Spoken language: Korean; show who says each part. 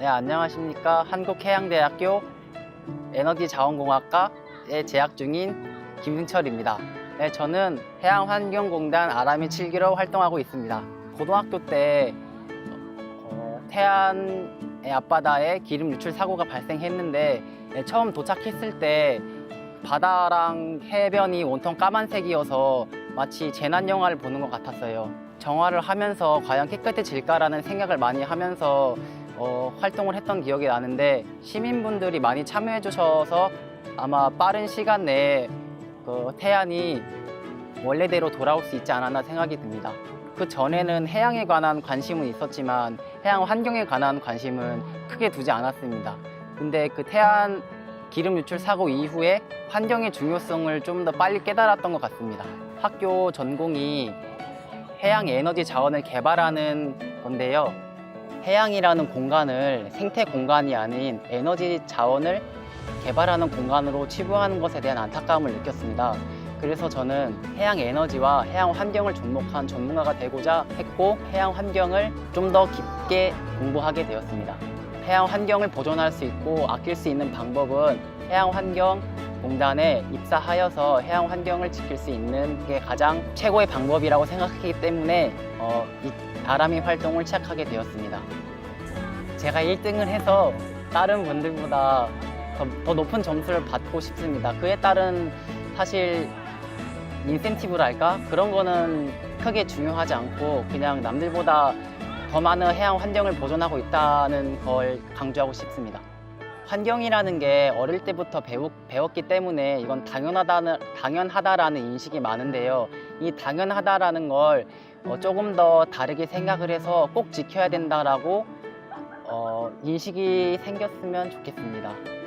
Speaker 1: 네, 안녕하십니까. 한국해양대학교 에너지자원공학과에 재학 중인 김승철입니다. 네, 저는 해양환경공단 아라미 7기로 활동하고 있습니다. 고등학교 때 어, 태안의 앞바다에 기름 유출 사고가 발생했는데 네, 처음 도착했을 때 바다랑 해변이 온통 까만색이어서 마치 재난 영화를 보는 것 같았어요. 정화를 하면서 과연 깨끗해질까라는 생각을 많이 하면서 어, 활동을 했던 기억이 나는데 시민분들이 많이 참여해 주셔서 아마 빠른 시간 내에 그 태안이 원래대로 돌아올 수 있지 않았나 생각이 듭니다. 그 전에는 해양에 관한 관심은 있었지만 해양 환경에 관한 관심은 크게 두지 않았습니다. 근데 그 태안 기름 유출 사고 이후에 환경의 중요성을 좀 더 빨리 깨달았던 것 같습니다. 학교 전공이 해양 에너지 자원을 개발하는 건데요. 해양이라는 공간을 생태 공간이 아닌 에너지 자원을 개발하는 공간으로 치부하는 것에 대한 안타까움을 느꼈습니다. 그래서 저는 해양 에너지와 해양 환경을 접목한 전문가가 되고자 했고 해양 환경을 좀 더 깊게 공부하게 되었습니다. 해양 환경을 보존할 수 있고 아낄 수 있는 방법은 해양 환경 공단에 입사하여서 해양 환경을 지킬 수 있는 게 가장 최고의 방법이라고 생각하기 때문에 어, 이 아람이 활동을 시작하게 되었습니다. 제가 1등을 해서 다른 분들보다 더, 더 높은 점수를 받고 싶습니다. 그에 따른 사실 인센티브랄까 그런 거는 크게 중요하지 않고 그냥 남들보다 더 많은 해양 환경을 보존하고 있다는 걸 강조하고 싶습니다. 환경이라는 게 어릴 때부터 배우, 배웠기 때문에 이건 당연하다는, 당연하다라는 인식이 많은데요. 이 당연하다라는 걸 어, 조금 더 다르게 생각을 해서 꼭 지켜야 된다라고 어, 인식이 생겼으면 좋겠습니다.